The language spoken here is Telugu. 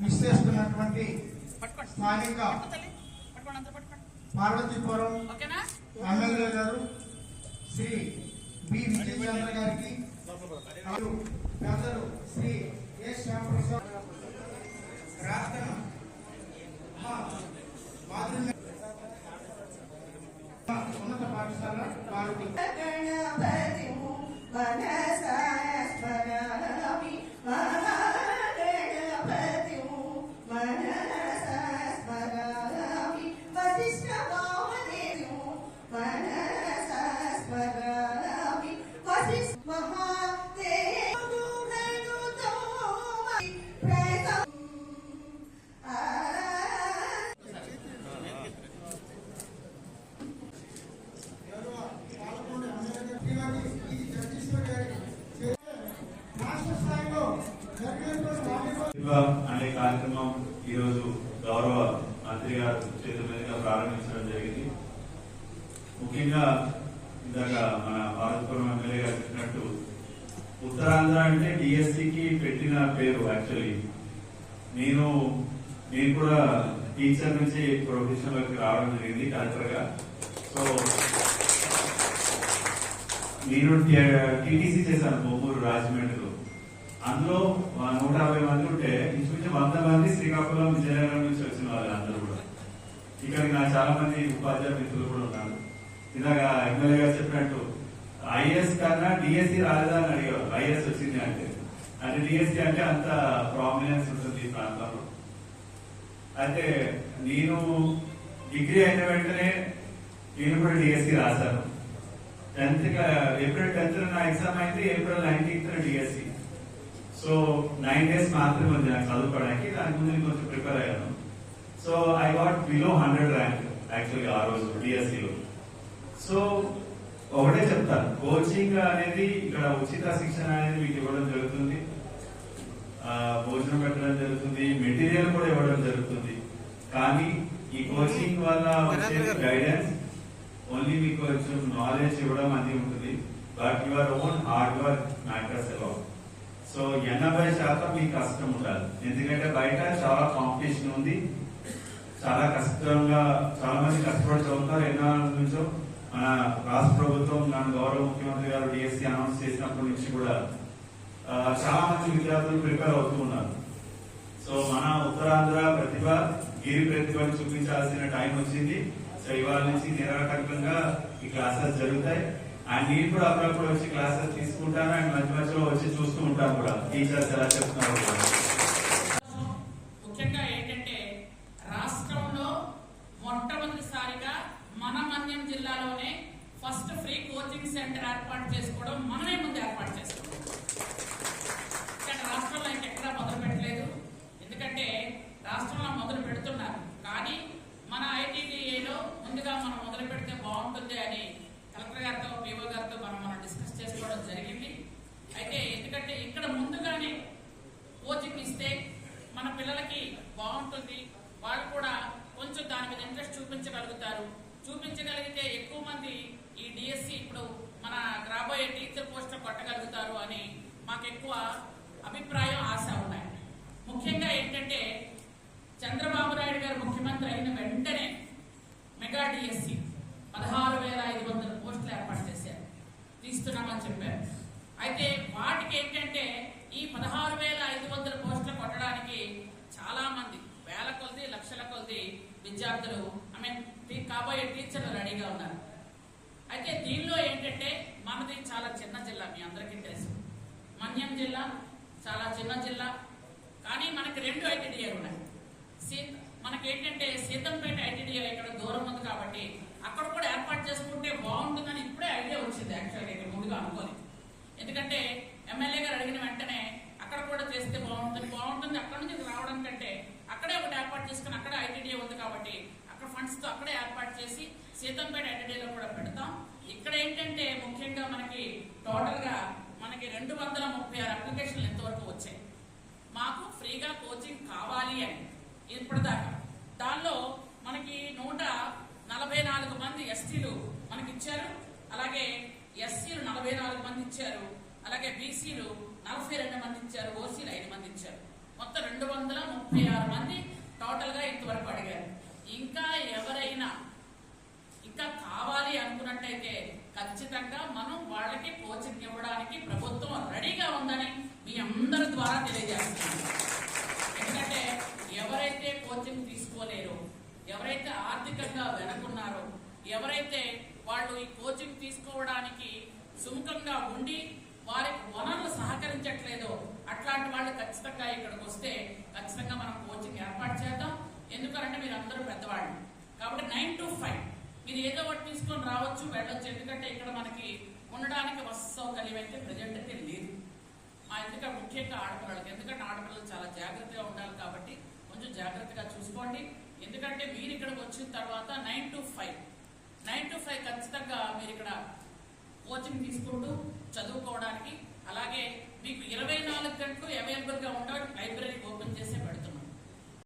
మిస్ చేస్తున్నటువంటి స్థానిక పార్వతీపురం ఎమ్మెల్యే గారు శ్రీ బి విజయచంద్ర గారికి పెద్దలు శ్రీ ఏ శ్యాంప్రసాద్ రాష్ట్రం అనే కార్యక్రమం ఈరోజు గౌరవ మంత్రి గారు చేతుల మీదుగా ప్రారంభించడం జరిగింది. ముఖ్యంగా ఇందాక మన భారతపురం ఎమ్మెల్యే గారు చెప్పినట్టు ఉత్తరాంధ్ర అంటే డిఎస్సికి పెట్టిన పేరు యాక్చువల్లీ. నేను నేను కూడా టీచర్ నుంచి ప్రొఫెషన్లోకి రావడం జరిగింది కలెక్టర్గా. సో నేను టీటీసీ చేశాను బొమ్మూరు రాజమండ్రిలో. అందులో నూట యాభై మంది ఉంటే ఇంచుమించు వంద మంది శ్రీకాకుళం విజయనగరం నుంచి వచ్చిన వాళ్ళు అందరూ కూడా. ఇక్కడికి నా చాలా మంది ఉపాధ్యాయ మిత్రులు కూడా ఉన్నారు. ఇలాగ ఎమ్మెల్యే గారు చెప్పినట్టు ఐఏఎస్ కన్నా డిఎస్సి రాలేదా అని అడిగారు ఐఏఎస్ వచ్చింది అంటే. అంటే డిఎస్సి అంటే అంత ప్రామినెన్స్ ఉంటుంది ఈ ప్రాంతంలో. అయితే నేను డిగ్రీ అయిన వెంటనే నేను కూడా డిఎస్సి రాశాను. టెన్త్ ఏప్రిల్ టెన్త్ నా ఎగ్జామ్ అయితే April nineteenth DSC. So nine days మాత్రమే ఉంది నాకు చదువుకోవడానికి దానికి ముందు నేను కొంచెం ప్రిపేర్ అయ్యాను. So I got below hundred rank యాక్చువల్గా ఆ రోజు డిఎస్సిలో సో ఒకటే చెప్తాను కోచింగ్ అనేది ఇక్కడ ఉచిత శిక్షణ అనేది మీకు ఇవ్వడం జరుగుతుంది. భోజనం పెట్టడం జరుగుతుంది మెటీరియల్ కూడా ఇవ్వడం జరుగుతుంది. కానీ ఈ కోచింగ్ వల్ల వచ్చే గైడెన్స్ ఓన్లీ మీకు కొంచెం నాలెడ్జ్ ఇవ్వడం అనేది ఉంటుంది. But your own hard work matters a lot so ఎనభై శాతం మీకు కష్టం ఉండాలి. ఎందుకంటే బయట చాలా కాంపిటీషన్ ఉంది. చాలా కష్టంగా చాలా మంది కష్టపడి చదువుతారు. ఎన్నో నుంచో మన రాష్ట్ర ప్రభుత్వం మన గౌరవ ముఖ్యమంత్రి గారు డిఎస్సి అనౌన్స్ చేసినప్పటి నుంచి కూడా చాలా మంది విద్యార్థులు ప్రిపేర్ అవుతూ ఉన్నారు. సో మన ఉత్తరాంధ్ర ప్రతిభ గిరి ప్రతిభను చూపించాల్సిన టైం వచ్చింది. సో ఇవాళ నుంచి నిరాటంకంగా ఈ క్లాసెస్ జరుగుతాయి. అండ్ నేను కూడా అప్పుడప్పుడు వచ్చి క్లాసెస్ తీసుకుంటాను. అండ్ మధ్య మధ్యలో వచ్చి చూస్తాను ఉంటాను కూడా. టీచర్స్ ఎలా చెప్తున్నారు ముఖ్యంగా ఏంటంటే రాష్ట్రంలో మొట్టమొదటిసారిగా మన మన్యం జిల్లాలోనే ఫస్ట్ ఫ్రీ కోచింగ్ సెంటర్ ఏర్పాటు చేసుకోవడం మనమే ముందు ఏర్పాటు చేసుకున్నాం. కానీ రాష్ట్రంలో ఇంకెక్కడా మొదలు పెట్టలేదు. ఎందుకంటే రాష్ట్రంలో మొదలు పెడుతున్నారు. కానీ మన ఐటీడీఏలో ముందుగా మనం మొదలు పెడితే బాగుంటుంది అని కలెక్టర్ గారితో పీఓ గారితో మనం మనం డిస్కస్ చేసుకోవడం జరిగింది. అయితే ఎందుకంటే ఇక్కడ ముందుగానే కోచింగ్ ఇస్తే మన పిల్లలకి బాగుంటుంది. వాళ్ళు కూడా కొంచెం దాని మీద ఇంట్రెస్ట్ చూపించగలుగుతారు. చూపించగలిగితే ఎక్కువ మంది ఈ డిఎస్సి ఇప్పుడు మన రాబోయే టీచర్ పోస్ట్ కొట్టగలుగుతారు అని మాకు ఎక్కువ అభిప్రాయం ఆశ ఉన్నాయి. ముఖ్యంగా ఏంటంటే చంద్రబాబు నాయుడు గారు ముఖ్యమంత్రి అయిన వెంటనే మెగా డిఎస్సి పదహారు వేల ఐదు వందల పోస్టులు ఏర్పాటు చేశారు. తీస్తున్నామని చెప్పారు. అయితే వాటికి ఏంటంటే ఈ పదహారు వేల ఐదు వందల పోస్టులు కొట్టడానికి చాలా మంది వేల కొలది లక్షల కొలది విద్యార్థులు ఐ మీన్ కాబోయే టీచర్లు రెడీగా ఉన్నారు. అయితే దీనిలో ఏంటంటే మనది చాలా చిన్న జిల్లా మీ అందరికీ తెలుసు. మన్యం జిల్లా చాలా చిన్న జిల్లా. కానీ మనకి రెండు ఐటీడీఏ ఉన్నాయి. సీ- మనకి ఏంటంటే సీతంపేట ఐటీడీఏ ఇక్కడ దూరం ఉంది కాబట్టి అక్కడ కూడా ఏర్పాటు చేసుకుంటే బాగుంటుందని ఇప్పుడే ఐడియా వచ్చింది యాక్చువల్గా ఇక్కడ ముందుగా అనుకోని. ఎందుకంటే ఎమ్మెల్యే గారు అడిగిన వెంటనే అక్కడ కూడా చేస్తే బాగుంటుంది బాగుంటుంది అక్కడ నుంచి రావడం కంటే అక్కడే ఒకటి ఏర్పాటు చేసుకుని అక్కడ ఐటీడీఏ ఉంది కాబట్టి అక్కడ ఫండ్స్తో అక్కడే ఏర్పాటు చేసి సీతంపేట ఐటీడీఏలో కూడా పెడతాం. ఇక్కడ ఏంటంటే ముఖ్యంగా మనకి టోటల్గా మనకి రెండు వందల ముప్పై ఆరు అప్లికేషన్లు ఎంతవరకు వచ్చాయి. మాకు ఫ్రీగా కోచింగ్ కావాలి అని ఇప్పటిదాకా. దానిలో మనకి నూట నలభై నాలుగు మంది ఎస్టీలు మనకి ఇచ్చారు. అలాగే ఎస్సీలు నలభై నాలుగు మంది ఇచ్చారు. అలాగే బీసీలు నలభై రెండు మంది ఇచ్చారు. ఓసీలు ఐదు మంది ఇచ్చారు. మొత్తం రెండు వందల ముప్పై ఆరు మంది టోటల్గా ఇంతవరకు అడిగారు. ఇంకా ఎవరైనా ఇంకా కావాలి అనుకున్నట్టయితే ఖచ్చితంగా మనం వాళ్ళకి కోచింగ్ ఇవ్వడానికి ప్రభుత్వం రెడీగా ఉందని మీ అందరి ద్వారా తెలియజేస్తున్నాను. ఎందుకంటే ఎవరైతే కోచింగ్ తీసుకోలేరో ఎవరైతే ఆర్థికంగా వెనకున్నారో ఎవరైతే వాళ్ళు ఈ కోచింగ్ తీసుకోవడానికి సుముఖంగా ఉండి వారికి వనరులు సహకరించట్లేదో. అట్లాంటి వాళ్ళు ఖచ్చితంగా ఇక్కడికి వస్తే ఖచ్చితంగా మనం కోచింగ్ ఏర్పాటు చేద్దాం. ఎందుకంటే మీరు అందరూ పెద్దవాళ్ళు. కాబట్టి నైన్ టు ఫైవ్ మీరు ఏదో ఒకటి తీసుకొని రావచ్చు వెళ్ళొచ్చు. ఎందుకంటే ఇక్కడ మనకి ఉండడానికి వసతి సౌకర్యం అయితే ప్రజెంట్ అయితే లేదు. ఆ ఎందుకంటే ముఖ్యంగా ఆడపిల్లలకి. ఎందుకంటే ఆడపిల్లలు చాలా జాగ్రత్తగా ఉండాలి కాబట్టి కొంచెం జాగ్రత్తగా చూసుకోండి. ఎందుకంటే మీరు ఇక్కడికి వచ్చిన తర్వాత నైన్ టు ఫైవ్ వస్తాయి ఖచ్చితంగా మీరు ఇక్కడ కోచింగ్ తీసుకుంటూ చదువుకోవడానికి. అలాగే మీకు ఇరవై నాలుగు గంటలు అవైలబుల్గా ఉండడానికి లైబ్రరీ ఓపెన్ చేసే పెడుతుంది